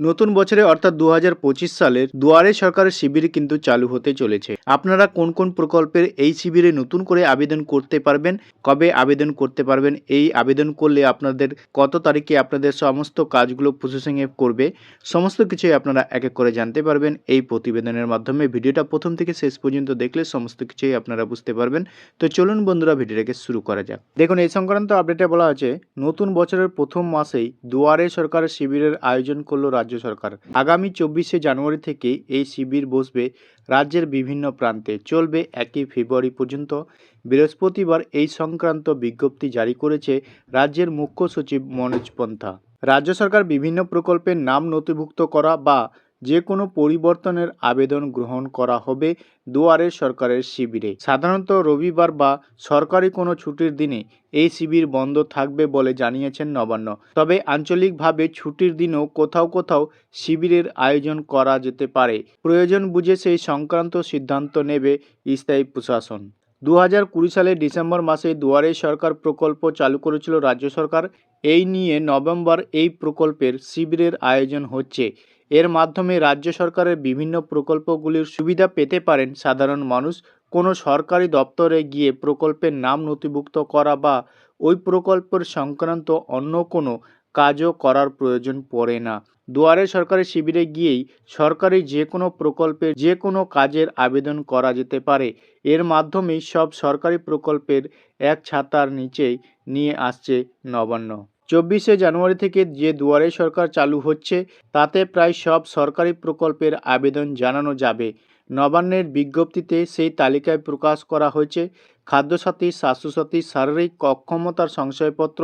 নতুন বছরে অর্থাৎ দু পঁচিশ সালের দুয়ারে সরকারের শিবির কিন্তু চালু হতে চলেছে। আপনারা কোন কোন প্রকল্পের এই শিবিরে নতুন করে আবেদন করতে পারবেন, কবে আবেদন করতে পারবেন, এই আবেদন করলে আপনাদের কত তারিখে আপনাদের সমস্ত কাজগুলো প্রসেসিংয়ে করবে, সমস্ত কিছুই আপনারা এক এক করে জানতে পারবেন। এই প্রতিবেদনের মাধ্যমে ভিডিওটা প্রথম থেকে শেষ পর্যন্ত দেখলে সমস্ত কিছুই আপনারা বুঝতে পারবেন। তো চলুন বন্ধুরা, ভিডিওটাকে শুরু করা যাক। দেখুন, এই সংক্রান্ত আপডেটে বলা আছে নতুন বছরের প্রথম মাসেই দুয়ারে সরকারের শিবিরের আয়োজন করল রাজ্য সরকার। আগামী চব্বিশে জানুয়ারি থেকে এই শিবির বসবে রাজ্যের বিভিন্ন প্রান্তে। চলবে একই ফেব্রুয়ারি পর্যন্ত। বৃহস্পতিবার এই সংক্রান্ত বিজ্ঞপ্তি জারি করেছে রাজ্যের মুখ্য সচিব মনোজ পন্থা। রাজ্য সরকার বিভিন্ন প্রকল্পের নাম নথিভুক্ত করা বা যে কোনো পরিবর্তনের আবেদন গ্রহণ করা হবে দুয়ারে সরকারের শিবিরে। সাধারণত রবিবার বা সরকারি কোনো ছুটির দিনে এই শিবির বন্ধ থাকবে বলে জানিয়েছেন নবান্ন। তবে আঞ্চলিকভাবে ছুটির দিনেও কোথাও কোথাও শিবিরের আয়োজন করা যেতে পারে। প্রয়োজন বুঝে সেই সংক্রান্ত সিদ্ধান্ত নেবে স্থায়ী প্রশাসন। দু হাজার কুড়ি সালের ডিসেম্বর মাসে দুয়ারে সরকার প্রকল্প চালু করেছিল রাজ্য সরকার। এই নিয়ে নভেম্বর এই প্রকল্পের শিবিরের আয়োজন হচ্ছে। এর মাধ্যমে রাজ্য সরকারের বিভিন্ন প্রকল্পগুলির সুবিধা পেতে পারেন সাধারণ মানুষ। কোনো সরকারি দপ্তরে গিয়ে প্রকল্পের নাম নথিভুক্ত করা বা ওই প্রকল্পের সংক্রান্ত অন্য কোনো কাজও করার প্রয়োজন পড়ে না। দুয়ারে সরকারি শিবিরে গিয়েই সরকারি যে কোনো প্রকল্পের যে কোনো কাজের আবেদন করা যেতে পারে। এর মাধ্যমেই সব সরকারি প্রকল্পের এক ছাতার নিচেই নিয়ে আসছে নবান্ন। চব্বিশে জানুয়ারি থেকে যে দুয়ারে সরকার চালু হচ্ছে, তাতে প্রায় সব সরকারি প্রকল্পের আবেদন জানানো যাবে। নবান্নের বিজ্ঞপ্তিতে সেই তালিকায় প্রকাশ করা হয়েছে, খাদ্যসাথী, স্বাস্থ্যসাথী, শারীরিক অক্ষমতার সংশয়পত্র,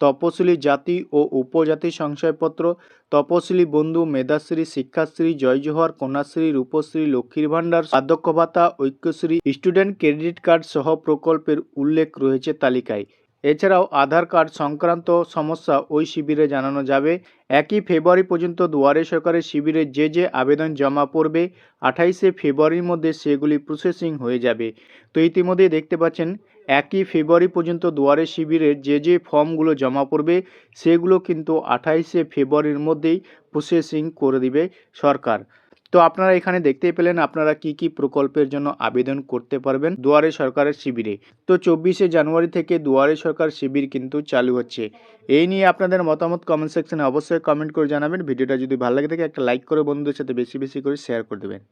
তপশিলি জাতি ও উপজাতি সংশয়পত্র, তপশিলি বন্ধু মেধাশ্রী, শিক্ষাশ্রী জয় জোহর কন্যাশ্রী, রূপশ্রী, লক্ষ্মীর ভাণ্ডার বার্ধক্য ভাতা ঐক্যশ্রী, স্টুডেন্ট ক্রেডিট কার্ড সহ প্রকল্পের উল্লেখ রয়েছে তালিকায়। এছাড়াও আধার কার্ড সংক্রান্ত সমস্যা ওই শিবিরে জানানো যাবে। একই ফেব্রুয়ারি পর্যন্ত দুয়ারে সরকারের শিবিরে যে যে আবেদন জমা পড়বে, আঠাইশে ফেব্রুয়ারির মধ্যে সেগুলি প্রসেসিং হয়ে যাবে। তো ইতিমধ্যেই দেখতে পাচ্ছেন, একই ফেব্রুয়ারি পর্যন্ত দুয়ারে শিবিরের যে যে ফর্মগুলো জমা পড়বে, সেগুলো কিন্তু আঠাইশে ফেব্রুয়ারির মধ্যেই প্রসেসিং করে দিবে সরকার। তো আপনারা এখানে দেখতেই পেলেন আপনারা কি কি প্রকল্পের জন্য আবেদন করতে পারবেন দুয়ারে সরকারের শিবিরে। তো চব্বিশে জানুয়ারি থেকে দুয়ারে সরকার শিবির কিন্তু চালু হচ্ছে। এই নিয়ে আপনাদের মতামত কমেন্ট সেকশনে অবশ্যই কমেন্ট করে জানাবেন। ভিডিওটা যদি ভালো লাগে থাকে একটা লাইক করে বন্ধুদের সাথে বেশি বেশি করে শেয়ার করে দেবেন।